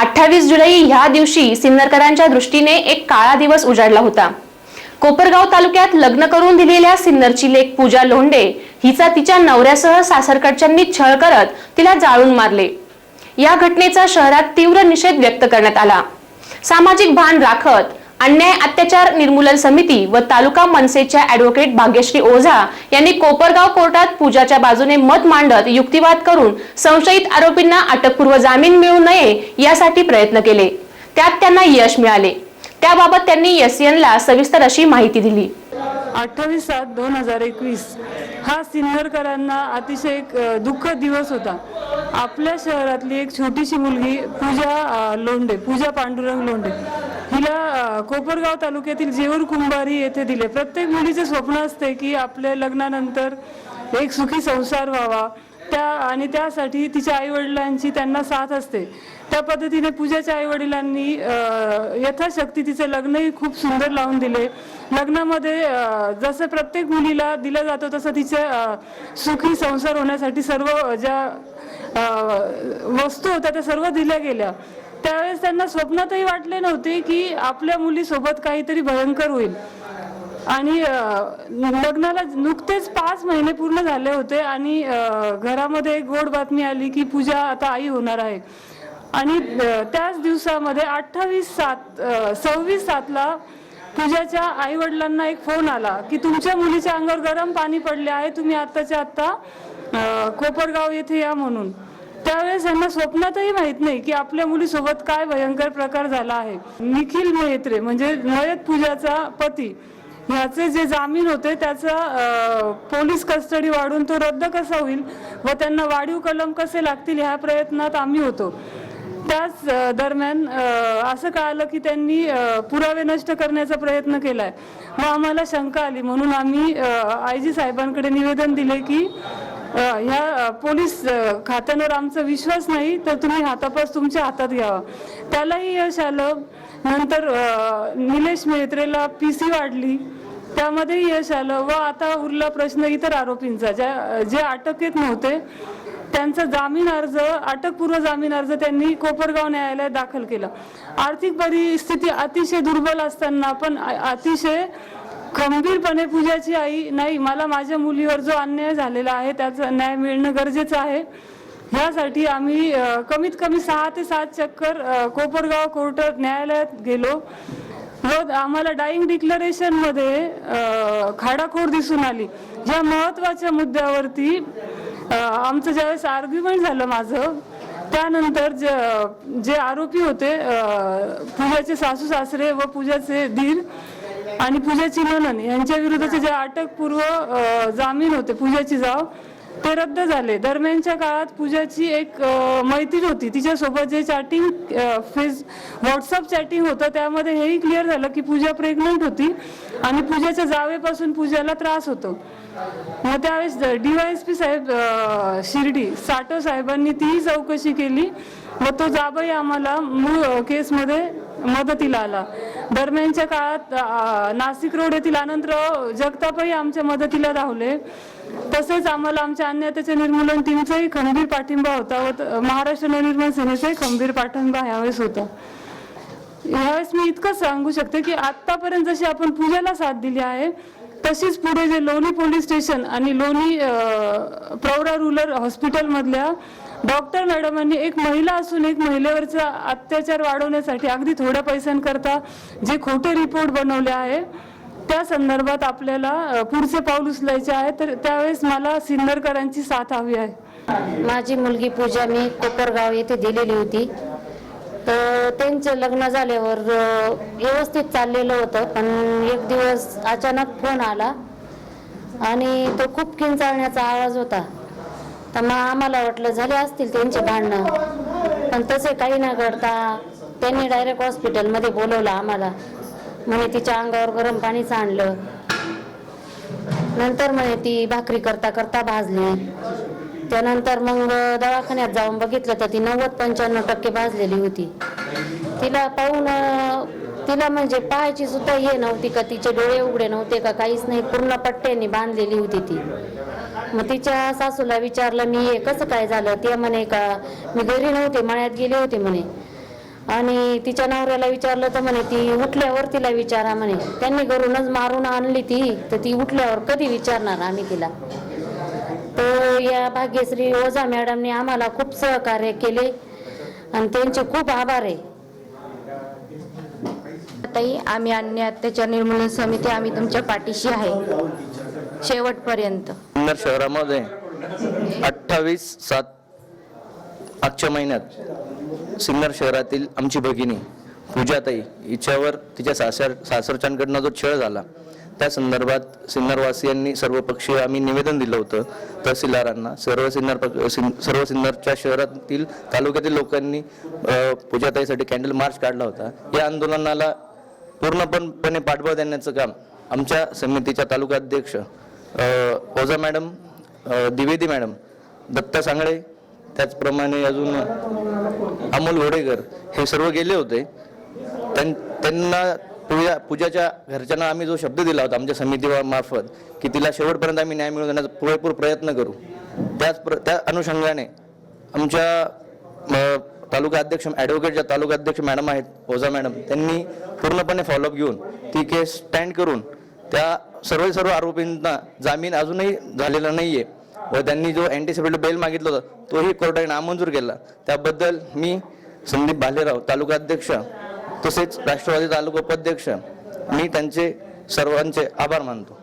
अठ्ठावीस जुलै ह्या दिवशी सिन्नरकरांच्या दृष्टीने एक काळा दिवस उजाडला होता. कोपरगाव तालुक्यात लग्न करून दिलेल्या सिन्नरची लेख पूजा लोंढे हिचा तिच्या नवऱ्यासह सासरकडच्यांनी छळ करत तिला जाळून मारले. या घटनेचा शहरात तीव्र निषेध व्यक्त करण्यात आला. सामाजिक भान राखत अन्याय अत्याचार निर्मूलन समिती व तालुका मनसेच्या ऍडव्होकेट भाग्यश्री ओझा यांनी कोपरगाव कोर्टात पूजाच्या बाजूने मत मांडत युक्तिवाद करून संशयित आरोपींना अटकपूर्व जामीन मिळू नये यासाठी प्रयत्न केले. त्यात त्यांना यश मिळाले. त्याबाबत त्यांनी एससीएनला सविस्तर अशी माहिती दिली. अठ्ठावीस सात दोन हजार एकवीस हा सिन्नरकरांना अतिशय एक दुःख दिवस होता. आपल्या शहरातली एक छोटीशी मुलगी पूजा लोंढे पूजा पांडुरंग लोंढे. हिला कोपरगाव तालुक्यातील जेवर कुंभारी येथे दिले. प्रत्येक मुलीचे स्वप्न असते की आपल्या लग्नानंतर एक सुखी संसार व्हावा. त्या आणि त्यासाठी तिच्या आईवडिलांची त्यांना साथ असते. त्या पद्धतीने पूजाच्या आईवडिलांनी यथाशक्ती तिचे लग्नही खूप सुंदर लावून दिले. लग्नामध्ये जसं प्रत्येक मुलीला दिलं जातो तसं तिचे सुखी संसार होण्यासाठी सर्व ज्या वस्तू होत्या त्या सर्व दिल्या गेल्या. त्यावेळेस त्यांना स्वप्नातही वाटले नव्हते की आपल्या मुलीसोबत काहीतरी भयंकर होईल. आणि लग्नाला नुकतेच पाच महिने पूर्ण झाले होते आणि घरामध्ये एक गोड बातमी आली की पूजा आता आई होणार आहे. आणि त्याच दिवसामध्ये अठ्ठावीस सात सव्वीस सातला पूजाच्या आई वडिलांना एक फोन आला की तुमच्या मुलीच्या अंगावर गरम पाणी पडले आहे तुम्ही आत्ताच्या आत्ता कोपरगाव येथे या म्हणून. त्यावेळेस यांना स्वप्नातही माहीत नाही की आपल्या मुलीसोबत काय भयंकर प्रकार झाला आहे. निखिल मेहत्रे म्हणजे नयत पूजाचा पती ह्याचे जे जामीन होते त्याचा पोलीस कस्टडी वाढून तो रद्द कसा होईल व त्यांना वाढीव कलम कसे लागतील ह्या प्रयत्नात आम्ही होतो. त्याच दरम्यान असं कळालं की त्यांनी पुरावे नष्ट करण्याचा प्रयत्न केलाय. मग आम्हाला शंका आली म्हणून आम्ही आय जी साहेबांकडे निवेदन दिले की ह्या पोलीस खात्यांवर आमचा विश्वास नाही तर तुम्ही हातापास तुमच्या हातात घ्यावा त्यालाही यश आलं. नंतर निलेश मेहत्रेला पी सी वाढली. त्यामध्ये यश आलं. व आता उरला प्रश्न इतर आरोपींचा ज्या जे अटकेत नव्हते त्यांचा जामीन अर्ज अटकपूर्व जामीन अर्ज त्यांनी कोपरगाव न्यायालयात दाखल केला. आर्थिक परिस्थिती अतिशय दुर्बल असताना पण अतिशय खंबीरपणे पूजाची आई नाही मला माझ्या मुलीवर जो अन्याय झालेला आहे त्याचा न्याय मिळणं गरजेचं आहे. ह्यासाठी आम्ही कमीत कमी सहा ते सात चक्कर कोपरगाव कोर्टात न्यायालयात गेलो व आम्हाला डाईंग डिक्लरेशनमध्ये खाडाखोड दिसून आली. ह्या महत्त्वाच्या मुद्द्यावरती आमचं ज्यावेळेस आर्ग्युमेंट झालं माझं त्यानंतर जे जे आरोपी होते पूजाचे सासू सासरे व पूजाचे धीर आणि पूजाची ननन यांच्या विरुद्धचे जे अटकपूर्व जामीन होते पूजाची जाव ते रद्द झाले. दरम्यानच्या काळात पूजाची एक मैत्रीण होती. तिच्यासोबत जे चॅटिंग फेस व्हॉट्सअप चॅटिंग होतं त्यामध्ये हेही क्लिअर झालं की पूजा प्रेग्नंट होती आणि पूजाच्या जावेपासून पूजाला त्रास होतो. मग त्यावेळेस डीवायएसपी साहेब शिर्डी साठव साहेबांनी तीही चौकशी केली. व तो जाबही आम्हाला मूळ केसमध्ये मदतीला आला. दरम्यानच्या काळात नाशिक रोड येथील अनंतराव जगतापही आमच्या मदतीला धावले तसेच आम्हाला आमच्या अन्यायाचे निर्मूलन टीमचाही खंबीर पाठिंबा होता व महाराष्ट्र नवनिर्माण सेनेचाही खंबीर पाठिंबा ह्यावेळेस होता. ह्यावेळेस मी इतकंच सांगू शकते की आतापर्यंत जशी आपण पूजेला साथ दिली आहे तशीच पुढे जे लोणी पोलीस स्टेशन आणि लोणी प्रौरा रुरल हॉस्पिटलमधल्या डॉक्टर मॅडमांनी एक महिला असून एक महिलेवरचा अत्याचार वाढवण्यासाठी अगदी थोड्या पैशांकरता जे खोटे रिपोर्ट बनवले आहे त्या संदर्भात आपल्याला पुढचे पाऊल उचलायचे आहे. तर त्यावेळेस मला सिन्नरकरांची साथ हवी आहे. माझी मुलगी पूजा मी कोपरगाव येथे दिलेली होती. तर त्यांचं लग्न झाल्यावर व्यवस्थित चाललेलं होतं. पण एक दिवस अचानक फोन आला आणि तो खूप किंचाळण्याचा आवाज होता. तर मग आम्हाला वाटलं झाले असतील त्यांचे भांडणं. पण तसे काही न घडता त्यांनी डायरेक्ट हॉस्पिटलमध्ये बोलवलं आम्हाला. म्हणे तिच्या अंगावर गरम पाणी सांडलं नंतर म्हणे ती भाकरी करता करता भाजली. त्यानंतर मग दवाखान्यात जाऊन बघितलं तर ती नव्वद पंच्याण्णव टक्के भाजलेली होती. तिला पाहून तिला म्हणजे पाहायची सुद्धा हे नव्हती का तिचे डोळे उघडे नव्हते का काहीच नाही पूर्ण पट्ट्याने बांधलेली होती ती. मग तिच्या सासूला विचारलं मी हे कसं काय झालं? ते म्हणे का मी घरी नव्हते मळ्यात गेले होते म्हणे. आणि तिच्या नवऱ्याला विचारलं तर म्हणे ती उठल्यावर तिला विचारा म्हणे. त्यांनी घरूनच मारून आणली ती तर ती उठल्यावर कधी विचारणार आम्ही तिला? तर या भाग्यश्री ओझा मॅडमने आम्हाला खूप सहकार्य केले. आणि त्यांचे खूप आभार आहे. ताई आम्ही अन्य अत्याचार निर्मूलन समिती आम्ही तुमच्या पाठीशी आहे. शेवटपर्यंत. जुन्नर शहरामध्ये अठ्ठावीस सात मागच्या महिन्यात सिन्नर शहरातील आमची भगिनी पूजाताई हिच्यावर तिच्या सासर सासरच्यांकडनं जो छळ झाला त्या संदर्भात सिन्नरवासियांनी सर्वपक्षीय आम्ही निवेदन दिलं होतं तहसीलदारांना. सर्व सिन्नर पक- सिन- सर्व सिन्नरच्या शहरातील तालुक्यातील लोकांनी पूजाताईसाठी कॅन्डल मार्च काढला होता. या आंदोलनाला पूर्णपणपणे पाठबळ देण्याचं काम आमच्या समितीच्या तालुकाध्यक्ष ओझा मॅडम द्विवेदी मॅडम दत्ता सांगळे त्याचप्रमाणे अजून अमोल घोडेकर हे सर्व गेले होते. त्यां- त्यांना पूजा पूजाच्या घरच्यांना आम्ही जो शब्द दिला होता आमच्या समिती मार्फत की तिला शेवटपर्यंत आम्ही न्याय मिळवून देण्याचा पुरेपूर प्रयत्न करू. त्याच प्र त्या अनुषंगाने आमच्या तालुका अध्यक्ष ॲडव्होकेटच्या तालुका अध्यक्ष मॅडम आहेत ओझा मॅडम त्यांनी पूर्णपणे फॉलोअप घेऊन ती केस स्टँड करून त्या सर्व सर्व आरोपींना जामीन अजूनही झालेला नाही आहे व त्यांनी जो अँटीसिपेटेड बेल मागितला होता तोही कोर्टाने नामंजूर केला. त्याबद्दल मी संदीप भालेराव तालुका अध्यक्ष तसेच राष्ट्रवादी तालुका उपाध्यक्ष मी त्यांचे सर्वांचे आभार मानतो.